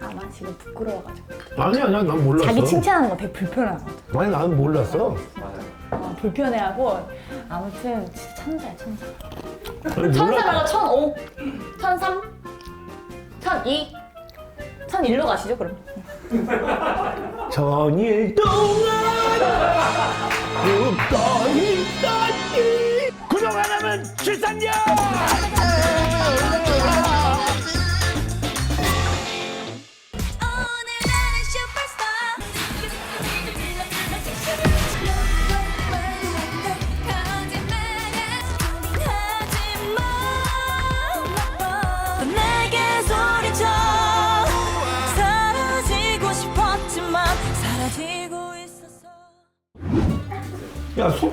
아마 지금 부끄러워가지고 아니 아니야 난 몰랐어. 자기 칭찬하는 거 되게 불편하거든. 아니 나는 몰랐어. 어, 불편해하고 아무튼 진짜 천사야 천사. 아니, 몰랐- 천사가 천오, 천삼, 천이, 천일로 가시죠 그럼. 전일 동안 웃고 있었니 구독 안 하면 출산료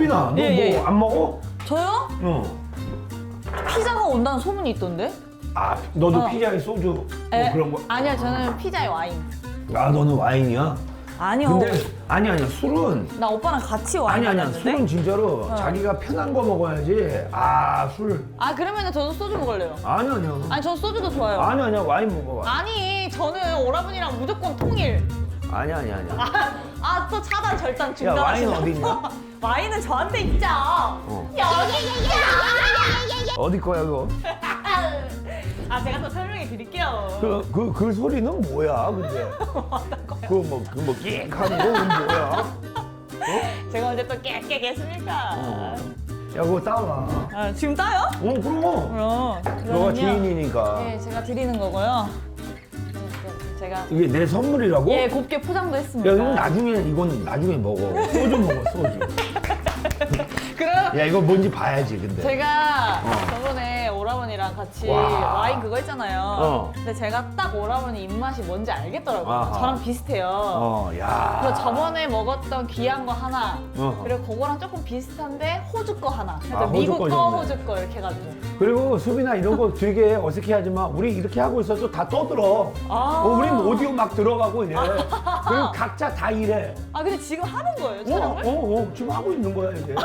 빈아 너뭐안 예, 예. 먹어? 저요? 응. 피자가 온다는 소문이 있던데? 아 너도 어. 피자에 소주 뭐 에? 그런 거? 아니요 저는 피자에 와인. 아 너는 와인이야? 아니요. 근데 아니 아니야 술은 나 오빠랑 같이 와인 아니 아니야 마셨는데? 술은 진짜로 자기가 편한 거 먹어야지 아 술 아 그러면 저도 소주 먹을래요. 아니 아니야 아니 전 소주도 좋아요. 아니 아니야 와인 먹어 아니 저는 오라버니랑 무조건 통일. 아니 아니 아니야 아 또 차단 절단 중단. 와인 하시나요? 어디 있냐? 와인은 저한테 있죠. 어. 여기 어디 거야 그거? 아 제가 또 설명해 드릴게요. 그, 그, 그 소리는 뭐야, 근데? 그거 뭐, 그 뭐, 끽 하는 거 뭐야? 제가 언제 또 깨깨 했습니까? 어. 야, 그거 따와. 아, 지금 따요? 어, 그럼. 그럼. 너가 그러면요. 주인이니까. 네, 제가 드리는 거고요. 제가 이게 내 선물이라고? 예 곱게 포장도 했습니다. 야, 이건 나중에, 이건 나중에 먹어. 소주 먹어, 소주. 그럼 야, 이거 뭔지 봐야지, 근데. 제가 저번에 오라버니랑 같이 와. 와인 그거 했잖아요. 어. 근데 제가 딱 오라버니 입맛이 뭔지 알겠더라고요. 아하. 저랑 비슷해요. 어, 야. 그래서 저번에 먹었던 귀한 거 하나, 어허. 그리고 그거랑 조금 비슷한데 호주 거 하나. 그래서 아, 호주 미국 거 거, 좋네. 호주 거 이렇게 해가지고. 그리고 수빈아, 이런 거 되게 어색해 하지만, 우리 이렇게 하고 있어도 다 떠들어. 아. 어, 우린 오디오 막 들어가고 이래. 그리고 각자 다 이래. 아 근데 지금 하는 거예요 어, 촬영을? 어, 어, 지금 하고 있는 거야, 이제.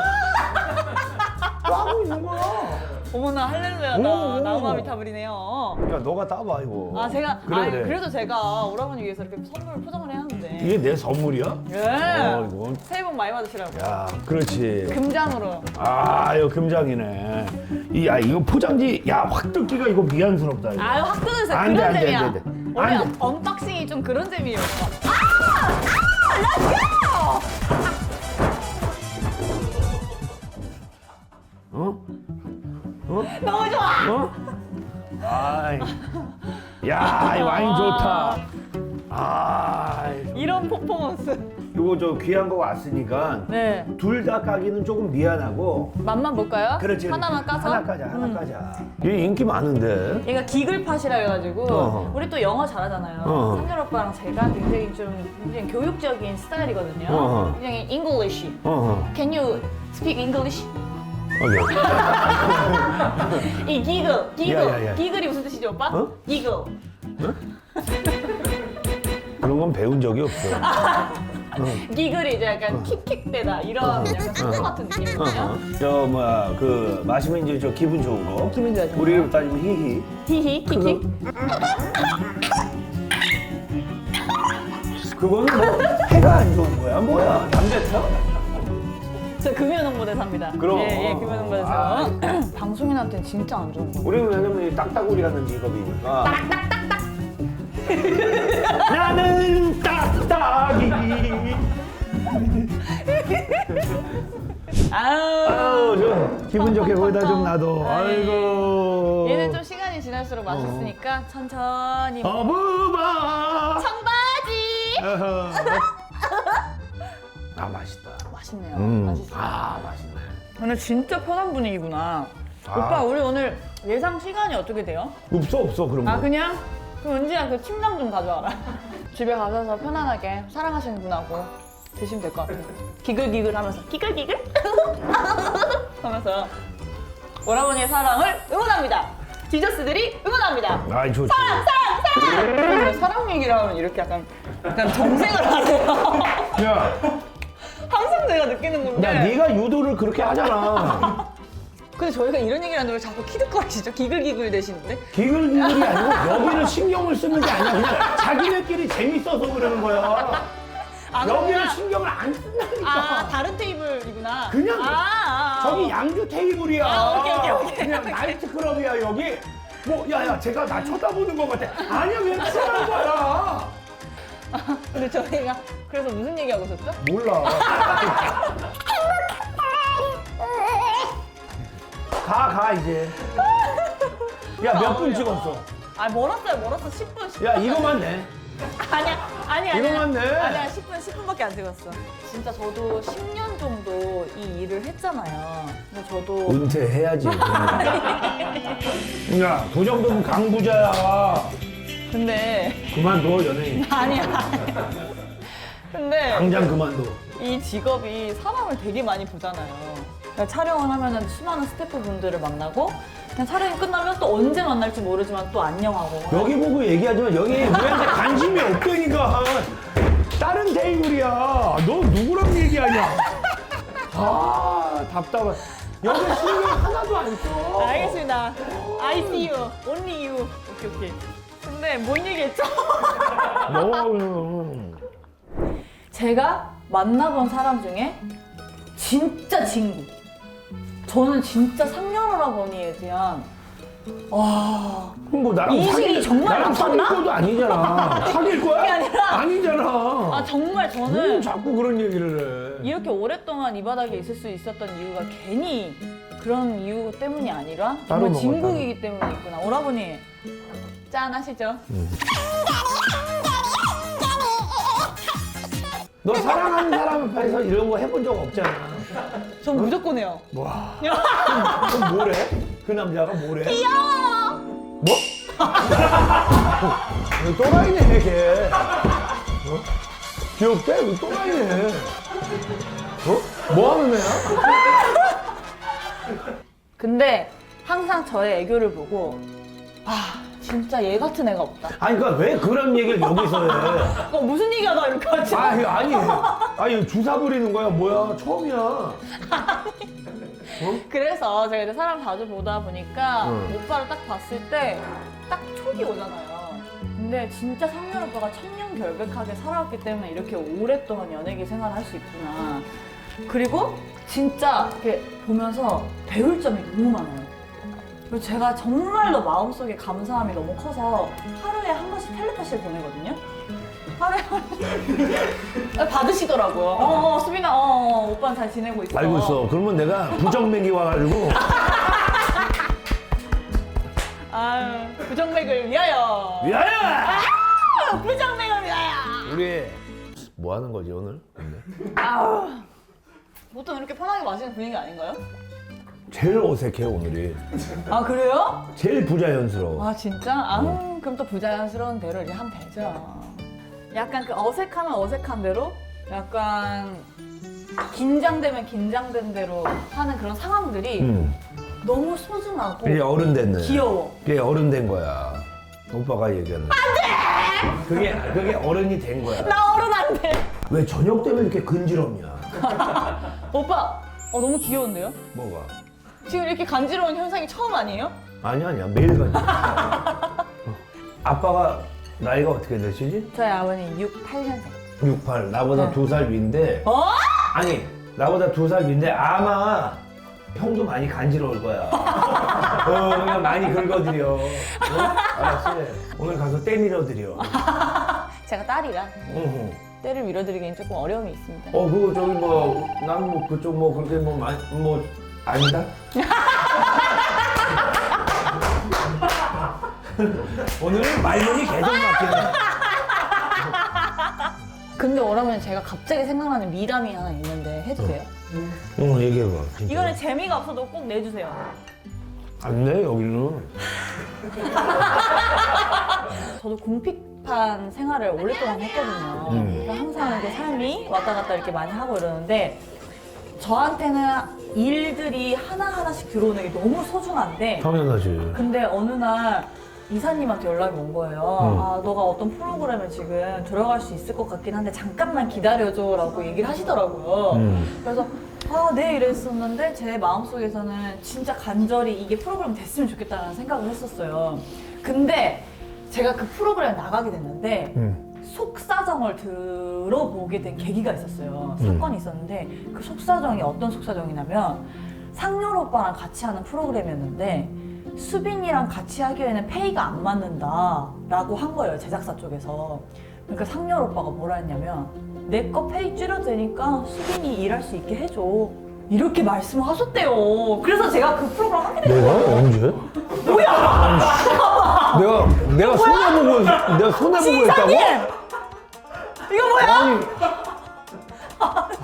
또 하고 있는 거야. 어머나 할렐루야 오, 나 오. 나무아미 타블이네요. 야, 너가 따봐, 이거. 아 제가 그래, 아 그래. 그래도 제가 오라버니 위해서 이렇게 선물 포장을 해야 하는데. 이게 내 선물이야? 예. 어, 이건. 새해 복 많이 받으시라고. 야, 그렇지. 금장으로. 아, 이거 금장이네. 이, 야, 이거 포장지, 야, 확 뜯기가 이거 미안스럽다, 이거. 아유 확 끊으세요. 안 돼, 그런 안 돼, 재미야. 안 돼, 안 돼. 원래 안 돼. 언박싱이 좀 그런 재미예요. 아! 아! 어? 아이. 야, 이 와인 좋다. 아, 이런 퍼포먼스. 이거 저 귀한 거 왔으니까 네. 둘 다 까기는 조금 미안하고. 맛만 볼까요? 그렇지. 하나만 까서. 음. 하나 까자, 하나 까자. 얘 인기 많은데. 얘가 기글팟이라 해가지고 어허. 우리 또 영어 잘하잖아요. 어허. 상렬 오빠랑 제가 굉장히 좀 굉장히 교육적인 스타일이거든요. 어허. 굉장히 English. 어, Can you speak English? 어. 어, 이 기글, 기글, 야, 야, 야. 기글이 무슨 뜻이죠, 오빠? 어? 기글. 그런 건 배운 적이 없어. 기글이 이제 약간 킥킥대다 이런 약간 상조 같은 느낌이거든요. 어, 저 뭐야 그 마시면 이제 저 기분 좋은 거. 기분 좋아지는 우리 따지면 히히. 히히, 킥킥. 그거는 뭐 해가 안 좋은 거야 뭐야 남자차? 저 금연홍보대사입니다. 그럼. 예, 예, 금연홍보대사. 아. 방송인한테는 진짜 안 좋은 거. 우리는 왜냐면 이 딱따구리라는 직업이니까. 나는 딱따기. 아우. 아우 저 기분 좋게 거기다 좀 놔둬. 아이고. 얘는 좀 시간이 지날수록 맛있으니까 천천히. 어부바. 청바지. 어허. 아 맛있다. 맛있네요. 음. 맛있어. 아 맛있네. 오늘 진짜 편한 분위기구나. 아. 오빠 우리 오늘 예상 시간이 어떻게 돼요? 없어 없어 그런 거. 아 그냥 그럼 은지야 그 침낭 좀 가져와라. 집에 가셔서 편안하게 사랑하시는 분하고 드시면 될 것 같아요. 기글기글 하면서 기글기글 하면서 오라버니의 사랑을 응원합니다. 디저스들이 응원합니다. 아이 좋지. 사랑 사랑 사랑. 사랑 얘기를 하면 이렇게 약간 약간 정색을 하세요. 야, 내가 느끼는 건데. 야 네가 유도를 그렇게 하잖아. 근데 저희가 이런 얘기를 하는데 왜 자꾸 키득거리시죠? 기글기글 되시는데? 기글기글이 아니고 여기를 신경을 쓰는 게 아니야. 그냥 자기 우리끼리 재밌어서 그러는 거야. 아, 여기는 그렇구나. 신경을 안 쓴다니까. 아 다른 테이블이구나. 그냥 아, 아, 아. 저기 양주 테이블이야. 아, 오케이, 오케이, 오케이. 그냥 나이트 클럽이야 여기. 뭐 야 야 제가 나 쳐다보는 것 같아. 아니야 왜 치는 거야? 근데 저희가 그래서 무슨 얘기하고 있었죠? 몰라. 가 가 이제. 야 몇 분 찍었어? 아 멀었어요 멀었어 10분 10분. 야 이거만 내. 아니야 아니 아니야. 이거만 내. 아니야 10분 10분밖에 안 찍었어. 진짜 저도 10년 정도 이 일을 했잖아요. 근데 저도 은퇴해야지. 야, 그 정도면 강부자야. 근데 그만둬, 연예인. 아니야. 아니야. 근데 당장 그만둬. 이 직업이 사람을 되게 많이 보잖아요. 그러니까 촬영을 하면은 수많은 스태프분들을 만나고 그냥 촬영이 끝나면 또 언제 만날지 모르지만 또 안녕하고 여기 보고 얘기하지만 여기 우리한테 관심이 없다니까. 다른 테이블이야. 너 누구랑 얘기하냐? 아, 답답해. 여기 신경 하나도 안 써. 알겠습니다. I see you, only you. 오케이 오케이. 근데 뭔 얘기했죠? 너, 제가 만나본 사람 중에 진짜 친구. 저는 진짜 상렬오라버니에 대한 와뭐 나랑 인식이 사귈- 정말 나랑 사귈 나빴나? 거도 아니잖아. 사귈 거야? 그게 아니라- 아니잖아. 아 정말 왜 저는 자꾸 그런 얘기를 해? 이렇게 오랫동안 이 바닥에 있을 수 있었던 이유가 괜히 그런 이유 때문이 아니라 따로 정말 먹어, 진국이기 때문에 있구나. 오라버니 짠 하시죠. 너 사랑하는 사람 앞에서 이런 거 해본 적 없잖아. 전 무조건 해요. 와. 그럼 뭐래? 그 남자가 뭐래? 귀여워. 뭐? 너 또라이네, 걔. 어? 귀엽대? 너 또라이네. 어? 뭐 하는 애야? 근데 항상 저의 애교를 보고 아 진짜 얘 같은 애가 없다. 아니, 그니까 왜 그런 얘기를 여기서 해? 어 무슨 얘기하다 이렇게 하지? 아니, 아니. 아니, 주사 부리는 거야, 뭐야? 처음이야. 그래서 제가 이제 사람 자주 보다 보니까 응. 오빠를 딱 봤을 때 딱 촉이 오잖아요. 근데 진짜 상렬 오빠가 청렴결백하게 살아왔기 때문에 이렇게 오랫동안 연예계 생활을 할 수 있구나. 그리고 진짜 이렇게 보면서 배울 점이 너무 많아요. 그리고 제가 정말로 마음속에 감사함이 너무 커서 하루에 한 번씩 텔레파시를 보내거든요. 하루에 한 번씩 받으시더라고요. 어, 어 수빈아, 어, 어, 오빠는 잘 지내고 있어. 알고 있어. 그러면 내가 부정맥이 와가지고. 아유, 부정맥을 위하여. 위하여! 아, 부정맥을 위하여. 우리 뭐 하는 거지, 오늘? 근데? 아우. 보통 이렇게 편하게 마시는 분위기 아닌가요? 제일 어색해, 오늘이. 아 그래요? 제일 부자연스러워. 아 진짜? 아 그럼 또 부자연스러운 대로 이렇게 하면 되죠. 약간 그 어색하면 어색한 대로 약간 긴장되면 긴장된 대로 하는 그런 상황들이 응. 너무 소중하고 이제 어른 됐네. 귀여워. 그게 어른 된 거야. 오빠가 얘기하는. 안 돼! 그게, 그게 어른이 된 거야. 나 어른 안 돼. 왜 저녁 때문에 이렇게 근지럽냐? 오빠, 어 너무 귀여운데요? 뭐가? 지금 이렇게 간지러운 현상이 처음 아니에요? 아니야, 아니야. 매일 간지. 어. 아빠가 나이가 어떻게 되시지? 저희 아버님 6, 8년생. 68. 나보다 네. 두 살 위인데. 어? 아니, 나보다 두 살 위인데 아마 형도 많이 간지러울 거야. 어, 그냥 많이 긁어드려. 어? 알았지? 오늘 가서 때 밀어드려. 제가 딸이라 어허. 때를 밀어드리기엔 조금 어려움이 있습니다. 어, 그거 저기 뭐, 난 뭐 그쪽 뭐 그렇게 뭐, 많이, 뭐, 아니다? 오늘은 말문이 계속 막히네. 근데 오라면 제가 갑자기 생각나는 미담이 하나 있는데 해도 돼요? 응, 얘기해봐. 진짜. 이거는 재미가 없어도 꼭 내주세요. 안 돼, 여기는. 저도 궁핍한 생활을 오랫동안 했거든요. 음. 그래서 항상 이렇게 삶이 왔다 갔다 이렇게 많이 하고 이러는데 저한테는 일들이 하나하나씩 들어오는 게 너무 소중한데 당연하지. 근데 어느 날 이사님한테 연락이 온 거예요. 음. 아, 너가 어떤 프로그램에 지금 들어갈 수 있을 것 같긴 한데 잠깐만 기다려줘라고 얘기를 하시더라고요. 음. 그래서 아, 네 이랬었는데 제 마음속에서는 진짜 간절히 이게 프로그램 됐으면 좋겠다는 생각을 했었어요. 근데 제가 그 프로그램 나가게 됐는데 음. 속사정을 들어보게 된 계기가 있었어요. 사건이 있었는데 그 속사정이 어떤 속사정이냐면 상렬 오빠랑 같이 하는 프로그램이었는데 수빈이랑 같이 하기에는 페이가 안 맞는다라고 한 거예요 제작사 쪽에서. 그러니까 상렬 오빠가 뭐라 했냐면 내 거 페이 줄여도 되니까 수빈이 일할 수 있게 해줘. 이렇게 말씀을 하셨대요. 그래서 제가 그 프로그램 하게 된 내가. 언제? 뭐야? 내가 내가 손해 보고 내가 손해 보고 했다고? 이거 뭐야?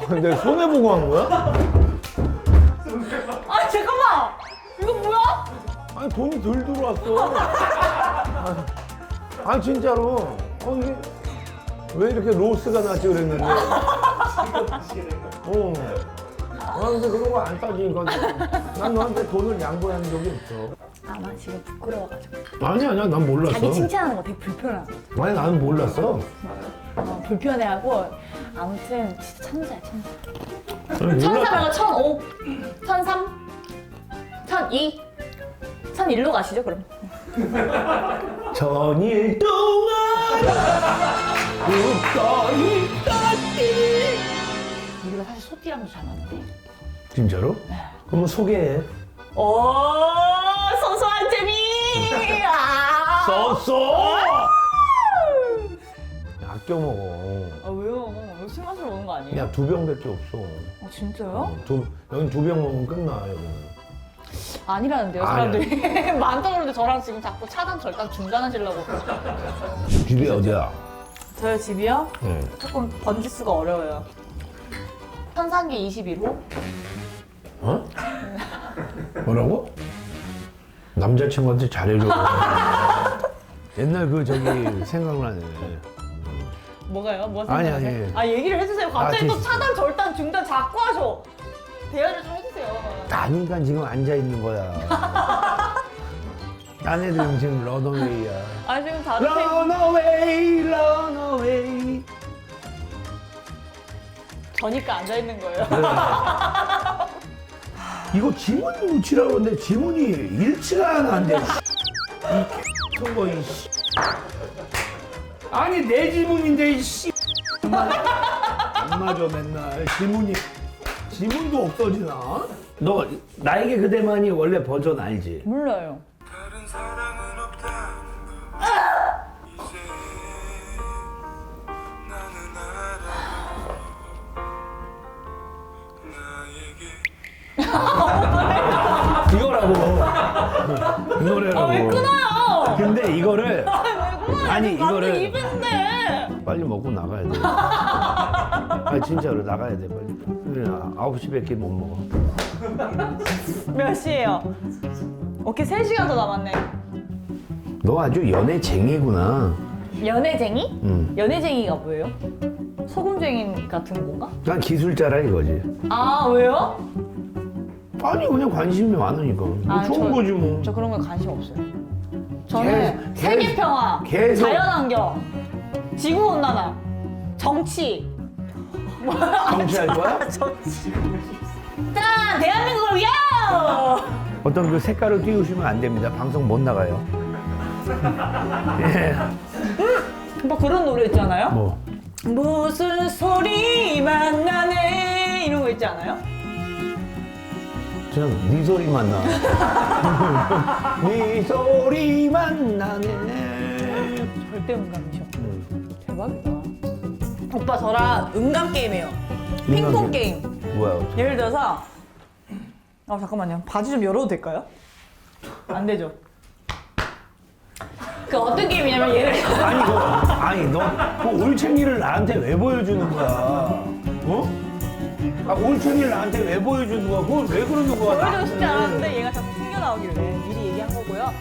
아니 내가 손해 보고 한 거야? 아 잠깐만 이거 뭐야? 아니 돈이 덜 들어왔어. 아니, 아니 진짜로. 어 이게 왜 이렇게 로스가 나지 그랬는데. 어. 아 근데 그런 거 안 따지니까 난 너한테 돈을 양보한 적이 없어. 아마 지금 부끄러워가지고 아니 아니야 난 몰랐어. 자기 칭찬하는 거 되게 불편하고 아니 나는 몰랐어. 어, 불편해하고 아무튼 진짜 천사야 천사 아니, 몰랐. 천사라고 천오 천삼 천이 천일로 가시죠 그럼 천일 동안 웃고 있다니. 우리가 사실 소띠랑도 잘 맞는데 진짜로? 그럼 소개해. 오 소소한 재미 아, 썼어. 아껴 먹어. 아 왜요 술 마시러 오는 거 아니에요? 야 두 병밖에 없어. 어 진짜요? 두 여기 두병 먹으면 끝나 여기는. 아니라는데요 아니야. 사람들이 많다 그러는데 저랑 지금 자꾸 차단 절단 중단하시려고 집이 어디야? 저요 집이요? 응. 조금 번지수가 어려워요. 천상계 21호? 어? 뭐라고? 남자친구한테 잘해줘. 옛날 그 저기 생각나네. 뭐가요? 뭐 아니? 아니. 아 얘기를 해주세요. 갑자기 아, 또 됐어. 차단, 절단, 중단 자꾸 하셔. 대화를 좀 해주세요. 나니까 지금 앉아 있는 거야. 딴 애들은 지금 런어웨이야. 아 지금 다들 생... 런어웨이, 런어웨이. 저니까 앉아 있는 거예요. 이거 지문 묻히라고 그러는데 지문이 일치가 안 돼. 이 X거 이 씨. 아니 내 지문인데 이 씨. 안 맞아 맨날 지문이 지문도 없어지나? 너 나에게 그대만이 원래 버전 알지? 몰라요. 이거라고 이 노래라고. 아왜 끊어요? 근데 이거를 왜 끊어요? 아니, 이거를- 입인데. 빨리 먹고 나가야 돼. 아 진짜로 나가야 돼 빨리. 그래, 9시밖에 못 먹어. 몇 시예요? 오케이 3 시간 더 남았네. 너 아주 연애쟁이구나. 연애쟁이? 응. 연애쟁이가 뭐예요? 소금쟁이 같은 건가? 난 기술자라 이거지. 아 왜요? 아니 그냥 관심이 많으니까. 뭐 아, 좋은 저- 거지 뭐. 저 그런 거 관심 없어요. 저는 계속- 세계 평화, 계속- 자연 환경, 지구 온난화, 정치. 정치할 거야? 정치. 짠! 대한민국을 위하여! 어떤 그 색깔을 띄우시면 안 됩니다. 방송 못 나가요. 예. 뭐 그런 노래 있잖아요. 뭐. 무슨 소리만 나네 이런 거 있지 않아요? 저는 네 소리만 나. 네 소리만 나네. 절대 음감이셔. 음. 대박이다. 오빠 저랑 음감 게임해요. 핑퐁 게임. 뭐야? 예를 들어서 아 잠깐만요. 바지 좀 열어도 될까요? 안 되죠. 그 어떤 게임이냐면 예를 들어 아니 너 아니 너그 올챙이를 나한테 왜 보여주는 거야? 어? 아 올챙이를 나한테 왜 보여주는 거야? 그걸 왜 그러는 거야? 보여주고 싶지? 않았는데 얘가 자꾸 튕겨 나오길래 미리 얘기한 거고요.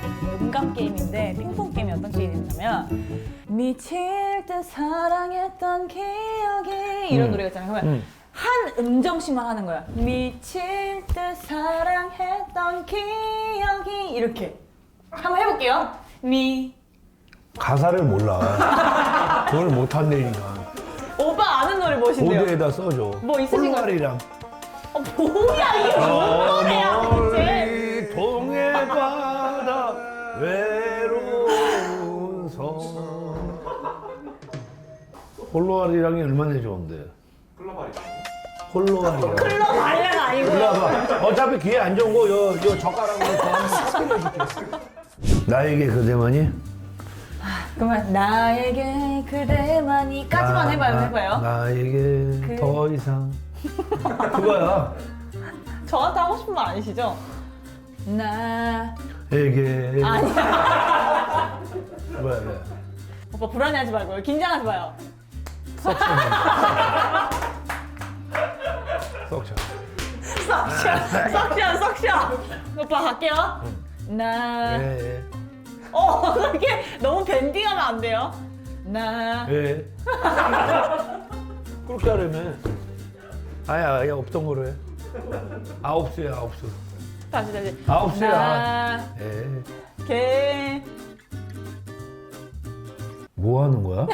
음감 게임인데 핑퐁 게임이 어떤 게임이냐면 미칠 듯 사랑했던 기억이 이런 음. 노래가 있잖아요. 그러면 음. 한 음정씩만 하는 거야. 미칠 듯 사랑했던 기억이 이렇게 한번 해볼게요. 미 가사를 몰라. 그걸 못 한다니까. 아는 노래 무엇인데요? 보드에다 써줘. 뭐 있으신가요? 폴로알이랑. 어, 뭐야 이게 뭔 노래야 대체? 멀리 동해 바다 외로운 섬 홀로알이랑이 얼마나 좋은데? 홀로알이랑. 클럽 말이가 아니고. 어차피 귀에 안 좋은 거, 요, 요 젓가락으로 더 한번 섞여줄게. 나에게 그대만이? 그러면 나에게 그대만이까지만 해봐요, 해봐요. 나에게 그- 더 이상. 그거야. 저한테 하고 싶은 말 아니시죠? 나 에게. 아니야. 왜, 왜? 오빠 불안해하지 말고요. 긴장하지 마요. 썩쳐. 썩셔, 썩셔, 썩셔. 오빠 갈게요. 나. 에, 어, 그렇게 너무 밴딩하면 안 돼요. 나. 에. 그렇게 하려면. 아야, 아야, 없던 거로 해. 아홉 수야, 아홉 수. 다시 다시. 아홉 수야. 나. 에. 개. 뭐 하는 거야?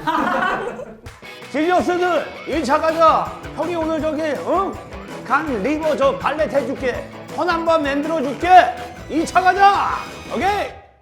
지저스들 1차 가자. 형이 오늘 저기 응? 간 리버 저 발렛 해줄게. 헌 한번 만들어 줄게. 2차 가자. 오케이.